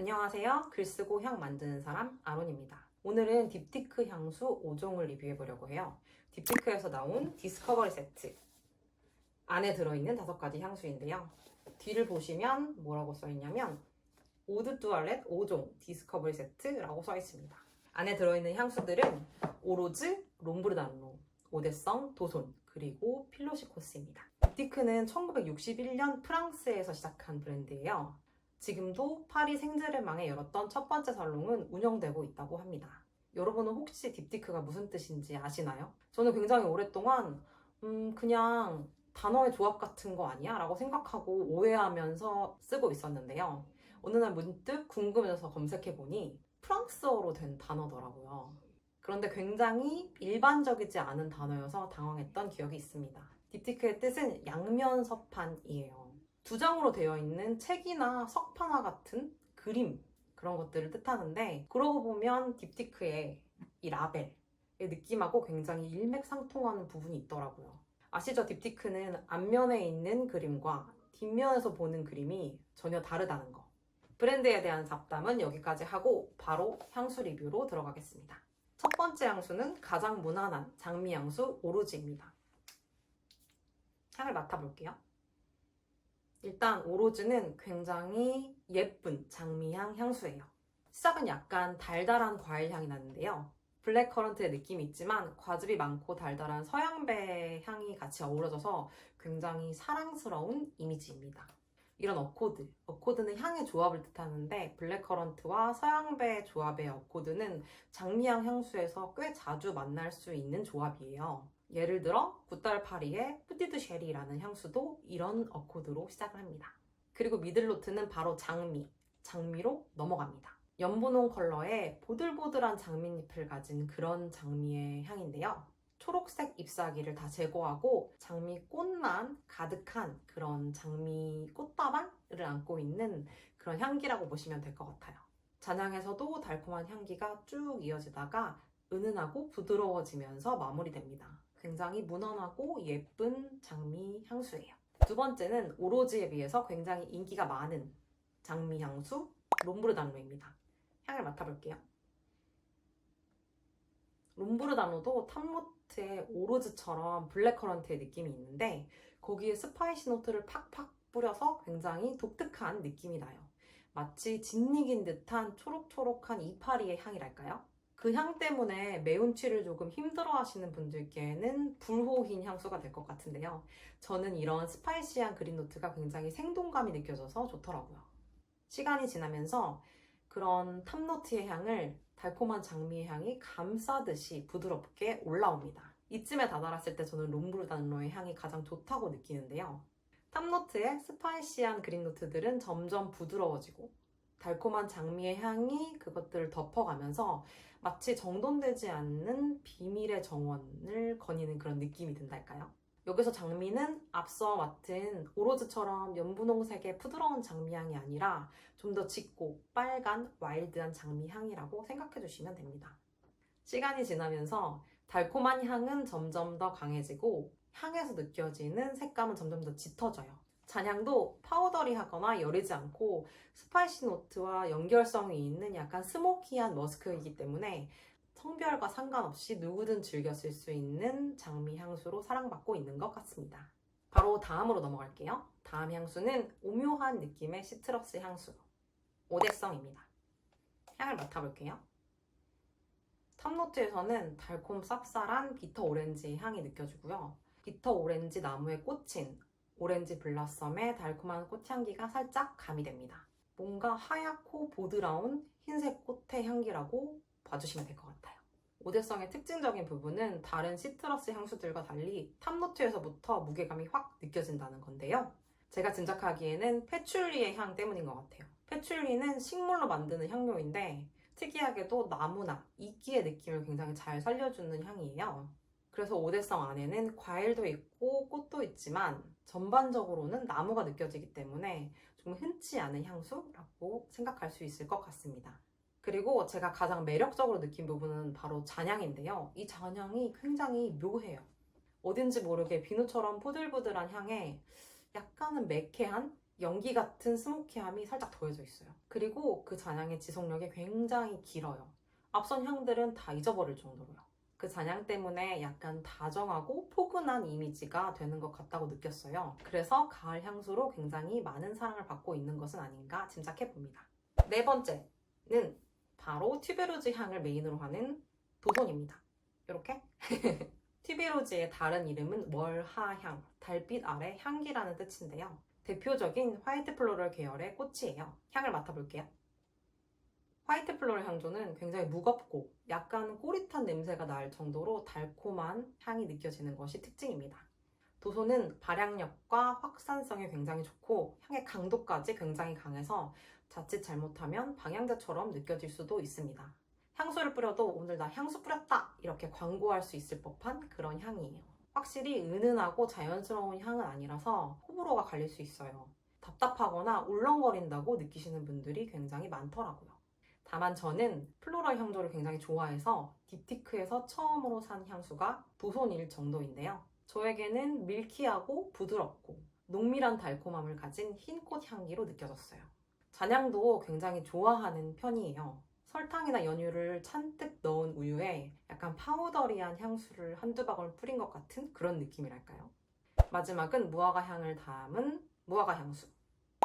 안녕하세요. 글 쓰고 향 만드는 사람 아론입니다. 오늘은 딥티크 향수 5종을 리뷰해 보려고 해요. 딥티크에서 나온 디스커버리 세트. 안에 들어있는 다섯 가지 향수인데요. 뒤를 보시면 뭐라고 써있냐면 오드 뚜알렛 5종 디스커버리 세트라고 써있습니다. 안에 들어있는 향수들은 오로즈, 롬브르단로, 오데성, 도손, 그리고 필로시코스입니다. 딥티크는 1961년 프랑스에서 시작한 브랜드예요. 지금도 파리 생제르맹에 열었던 첫 번째 살롱은 운영되고 있다고 합니다. 여러분은 혹시 딥티크가 무슨 뜻인지 아시나요? 저는 굉장히 오랫동안 음 그냥 단어의 조합 같은 거 아니야? 라고 생각하고 오해하면서 쓰고 있었는데요. 어느 날 문득 궁금해져서 검색해보니 프랑스어로 된 단어더라고요. 그런데 굉장히 일반적이지 않은 단어여서 당황했던 기억이 있습니다. 딥티크의 뜻은 양면서판이에요. 두 장으로 되어 있는 책이나 석판화 같은 그림 그런 것들을 뜻하는데 그러고 보면 딥티크의 이 라벨의 느낌하고 굉장히 일맥상통하는 부분이 있더라고요. 아시죠? 딥티크는 앞면에 있는 그림과 뒷면에서 보는 그림이 전혀 다르다는 거. 브랜드에 대한 잡담은 여기까지 하고 바로 향수 리뷰로 들어가겠습니다. 첫 번째 향수는 가장 무난한 장미 향수 오로지입니다. 향을 맡아볼게요. 일단 오로즈는 굉장히 예쁜 장미향 향수예요. 시작은 약간 달달한 과일 향이 나는데요. 블랙커런트의 느낌이 있지만 과즙이 많고 달달한 서양배 향이 같이 어우러져서 굉장히 사랑스러운 이미지입니다. 이런 어코드, 어코드는 향의 조합을 뜻하는데 블랙커런트와 서양배 조합의 어코드는 장미향 향수에서 꽤 자주 만날 수 있는 조합이에요. 예를 들어 굿달파리의 푸디드 쉐리라는 향수도 이런 어코드로 시작을 합니다. 그리고 미들노트는 바로 장미, 장미로 넘어갑니다. 연분홍 컬러의 보들보들한 장미잎을 가진 그런 장미의 향인데요. 초록색 잎사귀를 다 제거하고 장미 꽃만 가득한 그런 장미 꽃다발을 안고 있는 그런 향기라고 보시면 될 것 같아요. 잔향에서도 달콤한 향기가 쭉 이어지다가 은은하고 부드러워지면서 마무리됩니다. 굉장히 무난하고 예쁜 장미 향수예요. 두 번째는 오로지에 비해서 굉장히 인기가 많은 장미 향수 롬브르단로입니다. 향을 맡아볼게요. 롬브르단로도 탑노트의 오로즈처럼 블랙커런트의 느낌이 있는데 거기에 스파이시 노트를 팍팍 뿌려서 굉장히 독특한 느낌이 나요. 마치 진익인 듯한 초록초록한 이파리의 향이랄까요? 그 향 때문에 매운 취를 조금 힘들어 하시는 분들께는 불호인 향수가 될 것 같은데요. 저는 이런 스파이시한 그린 노트가 굉장히 생동감이 느껴져서 좋더라고요. 시간이 지나면서 그런 탑노트의 향을 달콤한 장미의 향이 감싸듯이 부드럽게 올라옵니다. 이쯤에 다다랐을 때 저는 롬브르단로의 향이 가장 좋다고 느끼는데요. 탑노트의 스파이시한 그린 노트들은 점점 부드러워지고 달콤한 장미의 향이 그것들을 덮어가면서 마치 정돈되지 않는 비밀의 정원을 거니는 그런 느낌이 든달까요? 여기서 장미는 앞서 맡은 오로즈처럼 연분홍색의 부드러운 장미향이 아니라 좀 더 짙고 빨간 와일드한 장미향이라고 생각해 주시면 됩니다. 시간이 지나면서 달콤한 향은 점점 더 강해지고 향에서 느껴지는 색감은 점점 더 짙어져요. 잔향도 파우더리하거나 여리지 않고 스파이시 노트와 연결성이 있는 약간 스모키한 머스크이기 때문에 성별과 상관없이 누구든 즐겨 쓸 수 있는 장미 향수로 사랑받고 있는 것 같습니다. 바로 다음으로 넘어갈게요. 다음 향수는 오묘한 느낌의 시트러스 향수. 오대성입니다. 향을 맡아볼게요. 탑노트에서는 달콤 쌉쌀한 비터 오렌지의 향이 느껴지고요. 비터 오렌지 나무에 꽂힌 오렌지 블라썸의 달콤한 꽃향기가 살짝 가미됩니다. 뭔가 하얗고 보드라운 흰색 꽃의 향기라고 봐주시면 될 것 같아요. 오대성의 특징적인 부분은 다른 시트러스 향수들과 달리 탑노트에서부터 무게감이 확 느껴진다는 건데요. 제가 짐작하기에는 패출리의 향 때문인 것 같아요. 패출리는 식물로 만드는 향료인데 특이하게도 나무나 이끼의 느낌을 굉장히 잘 살려주는 향이에요. 그래서 오대성 안에는 과일도 있고 꽃도 있지만 전반적으로는 나무가 느껴지기 때문에 좀 흔치 않은 향수라고 생각할 수 있을 것 같습니다. 그리고 제가 가장 매력적으로 느낀 부분은 바로 잔향인데요. 이 잔향이 굉장히 묘해요. 어딘지 모르게 비누처럼 부들부들한 향에 약간은 매캐한 연기 같은 스모키함이 살짝 더해져 있어요. 그리고 그 잔향의 지속력이 굉장히 길어요. 앞선 향들은 다 잊어버릴 정도로요. 그 잔향 때문에 약간 다정하고 포근한 이미지가 되는 것 같다고 느꼈어요. 그래서 가을 향수로 굉장히 많은 사랑을 받고 있는 것은 아닌가 짐작해 봅니다. 네 번째는 바로 튜베로즈 향을 메인으로 하는 도손입니다. 이렇게 튜베로즈의 다른 이름은 월하향, 달빛 아래 향기라는 뜻인데요. 대표적인 화이트 플로럴 계열의 꽃이에요. 향을 맡아볼게요. 화이트 플로럴 향조는 굉장히 무겁고 약간 꼬릿한 냄새가 날 정도로 달콤한 향이 느껴지는 것이 특징입니다. 도소는 발향력과 확산성이 굉장히 좋고 향의 강도까지 굉장히 강해서 자칫 잘못하면 방향제처럼 느껴질 수도 있습니다. 향수를 뿌려도 오늘 나 향수 뿌렸다! 이렇게 광고할 수 있을 법한 그런 향이에요. 확실히 은은하고 자연스러운 향은 아니라서 호불호가 갈릴 수 있어요. 답답하거나 울렁거린다고 느끼시는 분들이 굉장히 많더라고요. 다만 저는 플로럴 향조를 굉장히 좋아해서 딥티크에서 처음으로 산 향수가 도손일 정도인데요. 저에게는 밀키하고 부드럽고 농밀한 달콤함을 가진 흰꽃 향기로 느껴졌어요. 잔향도 굉장히 좋아하는 편이에요. 설탕이나 연유를 잔뜩 넣은 우유에 약간 파우더리한 향수를 한두 방울 뿌린 것 같은 그런 느낌이랄까요? 마지막은 무화과 향을 담은 무화과 향수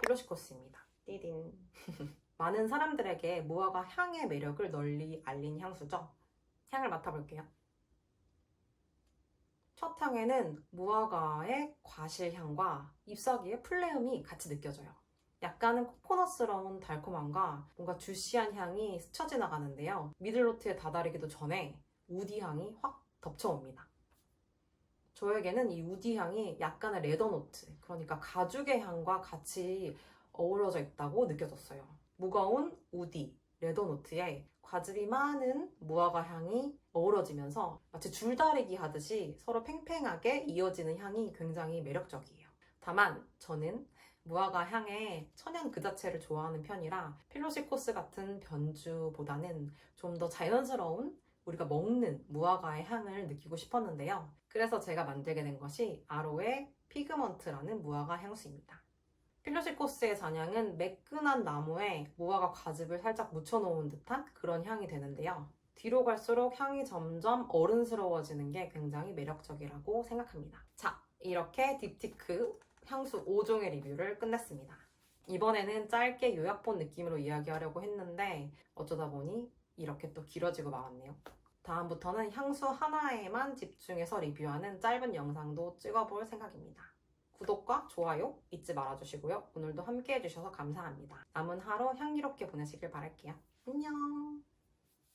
필로시코스입니다. 띠딘 많은 사람들에게 무화과 향의 매력을 널리 알린 향수죠. 향을 맡아볼게요. 첫 향에는 무화과의 과실향과 잎사귀의 플레음이 같이 느껴져요. 약간은 코코넛스러운 달콤함과 뭔가 주시한 향이 스쳐 지나가는데요. 미들노트에 다다르기도 전에 우디 향이 확 덮쳐옵니다. 저에게는 이 우디 향이 약간의 레더노트, 그러니까 가죽의 향과 같이 어우러져 있다고 느껴졌어요. 무거운 우디, 레더노트에 과즙이 많은 무화과 향이 어우러지면서 마치 줄다리기 하듯이 서로 팽팽하게 이어지는 향이 굉장히 매력적이에요. 다만 저는 무화과 향의 천연 그 자체를 좋아하는 편이라 필로시코스 같은 변주보다는 좀 더 자연스러운 우리가 먹는 무화과의 향을 느끼고 싶었는데요. 그래서 제가 만들게 된 것이 아로의 피그먼트라는 무화과 향수입니다. 필로시코스의 잔향은 매끈한 나무에 무화과 과즙을 살짝 묻혀놓은 듯한 그런 향이 되는데요. 뒤로 갈수록 향이 점점 어른스러워지는 게 굉장히 매력적이라고 생각합니다. 자, 이렇게 딥티크 향수 5종의 리뷰를 끝냈습니다. 이번에는 짧게 요약본 느낌으로 이야기하려고 했는데 어쩌다 보니 이렇게 또 길어지고 말았네요. 다음부터는 향수 하나에만 집중해서 리뷰하는 짧은 영상도 찍어볼 생각입니다. 구독과 좋아요 잊지 말아주시고요. 오늘도 함께 해주셔서 감사합니다. 남은 하루 향기롭게 보내시길 바랄게요. 안녕!